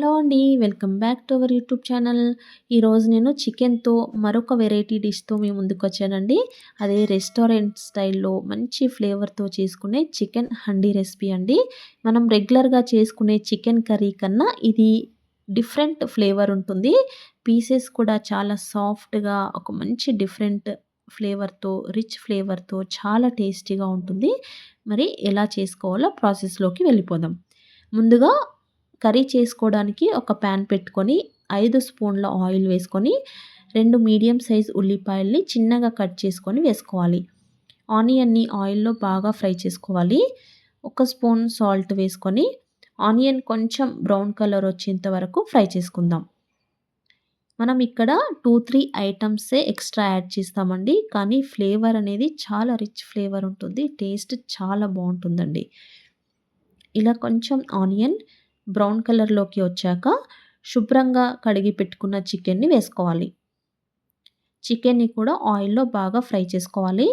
Hello అండి welcome back to our YouTube channel. ఈరోజు నేను చికెన్తో మరొక వెరైటీ డిష్తో మీ ముందుకు వచ్చానండి. అదే రెస్టారెంట్ స్టైల్లో మంచి ఫ్లేవర్తో చేసుకునే చికెన్ హండీ రెసిపీ అండి. మనం రెగ్యులర్గా చేసుకునే చికెన్ కర్రీ కన్నా ఇది డిఫరెంట్ ఫ్లేవర్ ఉంటుంది. పీసెస్ కూడా చాలా సాఫ్ట్గా ఒక మంచి డిఫరెంట్ ఫ్లేవర్తో రిచ్ ఫ్లేవర్తో చాలా టేస్టీగా ఉంటుంది. మరి ఎలా చేసుకోవాలో ప్రాసెస్లోకి వెళ్ళిపోదాం. ముందుగా కర్రీ చేసుకోవడానికి ఒక ప్యాన్ పెట్టుకొని ఐదు స్పూన్ల ఆయిల్ వేసుకొని రెండు మీడియం సైజ్ ఉల్లిపాయల్ని చిన్నగా కట్ చేసుకొని వేసుకోవాలి. ఆనియన్ని ఆయిల్లో బాగా ఫ్రై చేసుకోవాలి. ఒక స్పూన్ సాల్ట్ వేసుకొని ఆనియన్ కొంచెం బ్రౌన్ కలర్ వచ్చేంత వరకు ఫ్రై చేసుకుందాం. మనం ఇక్కడ టూ త్రీ ఐటమ్సే ఎక్స్ట్రా యాడ్ చేస్తామండి. కానీ ఫ్లేవర్ అనేది చాలా రిచ్ ఫ్లేవర్ ఉంటుంది. టేస్ట్ చాలా బాగుంటుందండి. ఇలా కొంచెం ఆనియన్ బ్రౌన్ కలర్లోకి వచ్చాక శుభ్రంగా కడిగి పెట్టుకున్న చికెన్ని వేసుకోవాలి. చికెన్ని కూడా ఆయిల్లో బాగా ఫ్రై చేసుకోవాలి.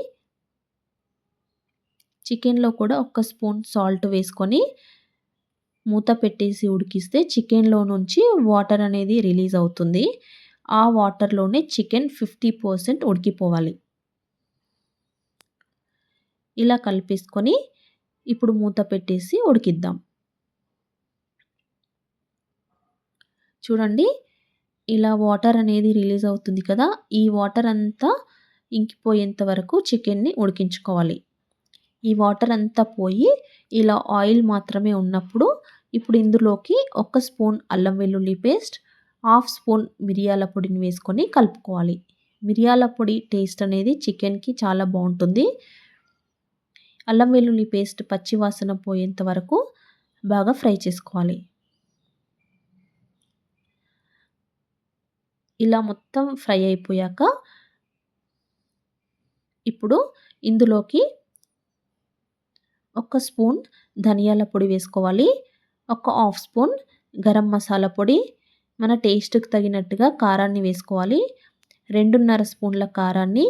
చికెన్లో కూడా ఒక స్పూన్ సాల్ట్ వేసుకొని మూత పెట్టేసి ఉడికిస్తే చికెన్లో నుంచి వాటర్ అనేది రిలీజ్ అవుతుంది. ఆ వాటర్లోనే చికెన్ ఫిఫ్టీ పర్సెంట్ ఉడికిపోవాలి. ఇలా కలిపేసుకొని ఇప్పుడు మూత పెట్టేసి ఉడికిద్దాం. చూడండి. ఇలా వాటర్ అనేది రిలీజ్ అవుతుంది కదా ఈ వాటర్ అంతా ఇంకిపోయేంత వరకు చికెన్ని ఉడికించుకోవాలి. ఈ వాటర్ అంతా పోయి ఇలా ఆయిల్ మాత్రమే ఉన్నప్పుడు ఇప్పుడు ఇందులోకి ఒక స్పూన్ అల్లం వెల్లుల్లి పేస్ట్ హాఫ్ స్పూన్ మిరియాల పొడిని వేసుకొని కలుపుకోవాలి. మిరియాల పొడి టేస్ట్ అనేది చికెన్కి చాలా బాగుంటుంది. అల్లం వెల్లుల్లి పేస్ట్ పచ్చివాసన పోయేంత వరకు బాగా ఫ్రై చేసుకోవాలి. ఇలా మొత్తం ఫ్రై అయిపోయాక ఇప్పుడు ఇందులోకి ఒక స్పూన్ ధనియాల పొడి వేసుకోవాలి. ఒక హాఫ్ స్పూన్ గరం మసాలా పొడి. మన టేస్ట్కి తగినట్టుగా కారాన్ని వేసుకోవాలి. రెండున్నర స్పూన్ల కారాన్ని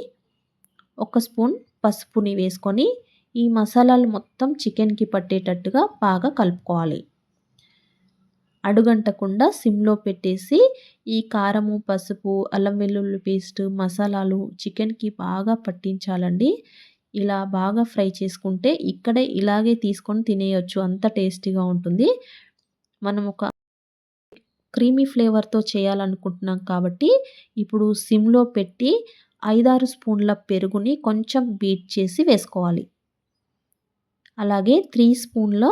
ఒక స్పూన్ పసుపుని వేసుకొని ఈ మసాలాలు మొత్తం చికెన్కి పట్టేటట్టుగా బాగా కలుపుకోవాలి. అడుగంటకుండా సిమ్లో పెట్టేసి ఈ కారము పసుపు అల్లం వెల్లుల్లి పేస్ట్ మసాలాలు చికెన్కి బాగా పట్టించాలండి. ఇలా బాగా ఫ్రై చేసుకుంటే ఇక్కడే ఇలాగే తీసుకొని తినేయచ్చు. అంత టేస్టీగా ఉంటుంది. మనం ఒక క్రీమీ ఫ్లేవర్తో చేయాలనుకుంటున్నాం కాబట్టి ఇప్పుడు సిమ్లో పెట్టి ఐదారు స్పూన్ల పెరుగుని కొంచెం బీట్ చేసి వేసుకోవాలి. అలాగే త్రీ స్పూన్ల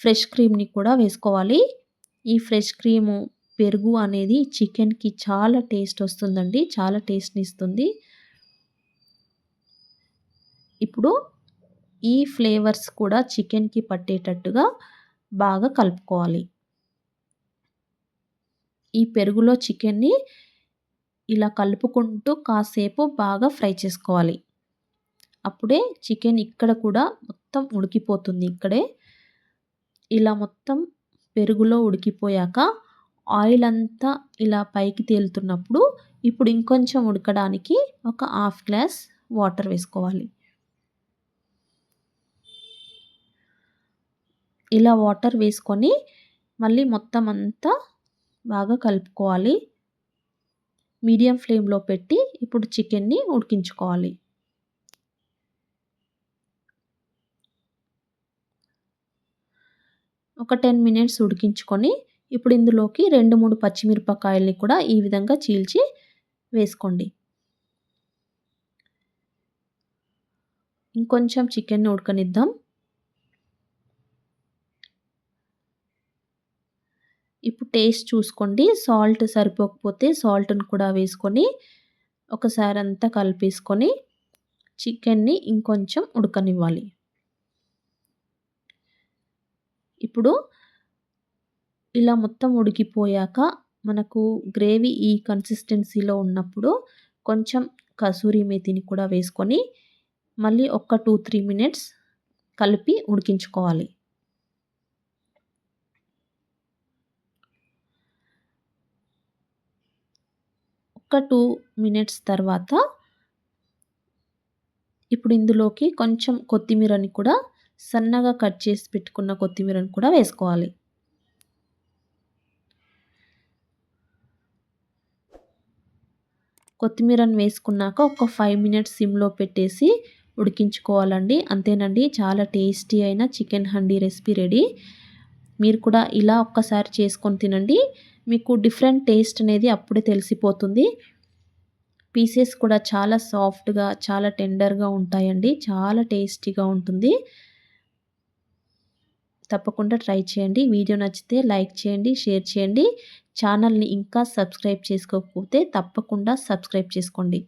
ఫ్రెష్ క్రీమ్ని కూడా వేసుకోవాలి. ఈ ఫ్రెష్ క్రీము పెరుగు అనేది చికెన్కి చాలా టేస్ట్ వస్తుందండి. చాలా టేస్ట్ని ఇస్తుంది. ఇప్పుడు ఈ ఫ్లేవర్స్ కూడా చికెన్కి పట్టేటట్టుగా బాగా కలుపుకోవాలి. ఈ పెరుగులో చికెన్ని ఇలా కలుపుకుంటూ కాసేపు బాగా ఫ్రై చేసుకోవాలి. అప్పుడే చికెన్ ఇక్కడ కూడా మొత్తం ఉడికిపోతుంది. ఇక్కడే ఇలా మొత్తం పెరుగులో ఉడికిపోయాక ఆయిల్ అంతా ఇలా పైకి తేలుతున్నప్పుడు ఇప్పుడు ఇంకొంచెం ఉడకడానికి ఒక హాఫ్ గ్లాస్ వాటర్ వేసుకోవాలి. ఇలా వాటర్ వేసుకొని మళ్ళీ మొత్తం అంతా బాగా కలుపుకోవాలి. మీడియం ఫ్లేమ్లో పెట్టి ఇప్పుడు చికెన్ని ఉడికించుకోవాలి. ఒక టెన్ మినిట్స్ ఉడికించుకొని ఇప్పుడు ఇందులోకి రెండు మూడు పచ్చిమిరపకాయల్ని కూడా ఈ విధంగా చీల్చి వేసుకోండి. ఇంకొంచెం చికెన్ని ఉడకనిద్దాం. ఇప్పుడు టేస్ట్ చూసుకోండి. సాల్ట్ సరిపోకపోతే సాల్ట్ని కూడా వేసుకొని ఒకసారి అంతా కలిపేసుకొని చికెన్ని ఇంకొంచెం ఉడకనివ్వాలి. ఇప్పుడు ఇలా మొత్తం ఉడికిపోయాక మనకు గ్రేవీ ఈ కన్సిస్టెన్సీలో ఉన్నప్పుడు కొంచెం కసూరి మేతిని కూడా వేసుకొని మళ్ళీ ఒక టూ త్రీ మినిట్స్ కలిపి ఉడికించుకోవాలి. ఒక టూ మినిట్స్ తర్వాత ఇప్పుడు ఇందులోకి కొంచెం కొత్తిమీరని కూడా సన్నగా కట్ చేసి పెట్టుకున్న కొత్తిమీరను కూడా వేసుకోవాలి. కొత్తిమీరను వేసుకున్నాక ఒక ఫైవ్ మినిట్స్ సిమ్లో పెట్టేసి ఉడికించుకోవాలండి. అంతేనండి చాలా టేస్టీ అయిన చికెన్ హండీ రెసిపీ రెడీ. మీరు కూడా ఇలా ఒక్కసారి చేసుకొని తినండి. మీకు డిఫరెంట్ టేస్ట్ అనేది అప్పుడే తెలిసిపోతుంది. పీసెస్ కూడా చాలా సాఫ్ట్గా చాలా టెండర్గా ఉంటాయండి. చాలా టేస్టీగా ఉంటుంది. తప్పకుండా ట్రై చేయండి. వీడియో నచ్చితే లైక్ చేయండి షేర్ చేయండి. ఛానల్ని ఇంకా సబ్స్క్రైబ్ చేసుకోకపోతే తప్పకుండా సబ్స్క్రైబ్ చేసుకోండి.